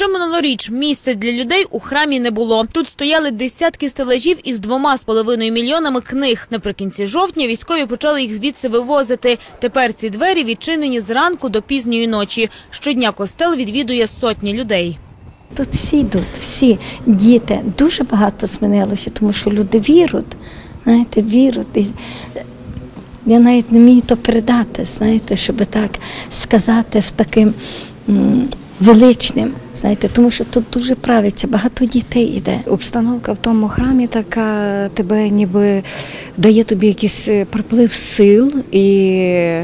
Ще минулоріч місця для людей у храмі не було. Тут стояли десятки стелажів із двома з половиною мільйонами книг. Наприкінці жовтня військові почали їх звідси вивозити. Тепер ці двері відчинені зранку до пізньої ночі. Щодня костел відвідує сотні людей. Тут всі йдуть, всі діти. Дуже багато змінилося, тому що люди вірують, знаєте, вірують. Я навіть не вмію то передати, знаєте, щоб так сказати в таким величним, знаєте, тому що тут дуже правиться, багато дітей іде. Обстановка в тому храмі така тебе ніби дає тобі якийсь е, приплив сил, і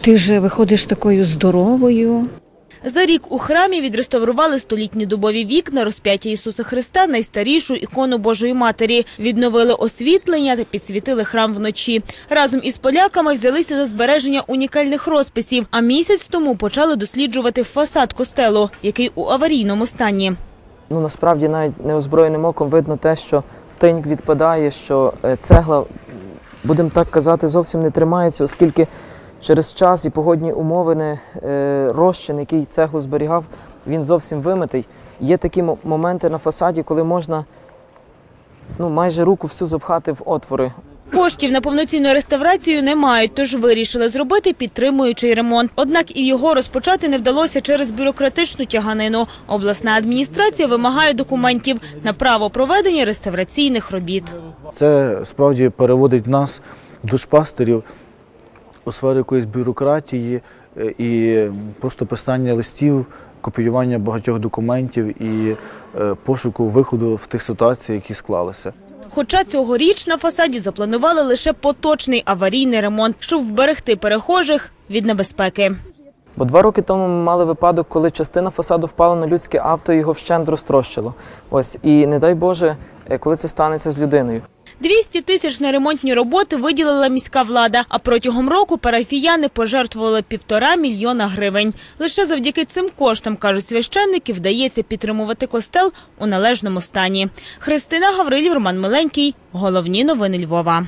ти вже виходиш такою здоровою. За рік у храмі відреставрували столітні дубові вікна, розп'яття Ісуса Христа, найстарішу ікону Божої Матері. Відновили освітлення та підсвітили храм вночі. Разом із поляками взялися за збереження унікальних розписів. А місяць тому почали досліджувати фасад костелу, який у аварійному стані. Ну насправді навіть неозброєним оком видно те, що тиньк відпадає, що е, цегла, будемо так казати, зовсім не тримається, оскільки через час і погодні умови не, е, розчин, який цеглу зберігав, він зовсім вимитий. Є такі мо- моменти на фасаді, коли можна ну, майже руку всю запхати в отвори. Коштів на повноцінну реставрацію не мають, тож вирішили зробити підтримуючий ремонт. Однак і його розпочати не вдалося через бюрократичну тяганину. Обласна адміністрація вимагає документів на право проведення реставраційних робіт. Це справді переводить нас, душпастерів, у сферу якоїсь бюрократії е, і просто писання листів, копіювання багатьох документів і е, пошуку виходу в тих ситуаціях, які склалися. Хоча цьогоріч на фасаді запланували лише поточний аварійний ремонт, щоб вберегти перехожих від небезпеки. Бо два роки тому ми мали випадок, коли частина фасаду впала на людське авто і його вщент розтрощило. Ось і не дай Боже, е, коли це станеться з людиною. 200 тисяч на ремонтні роботи виділила міська влада, а протягом року парафіяни пожертвували півтора мільйона гривень. Лише завдяки цим коштам, кажуть священники, вдається підтримувати костел у належному стані. Христина Гаврилів, Роман Миленький. Головні новини Львова.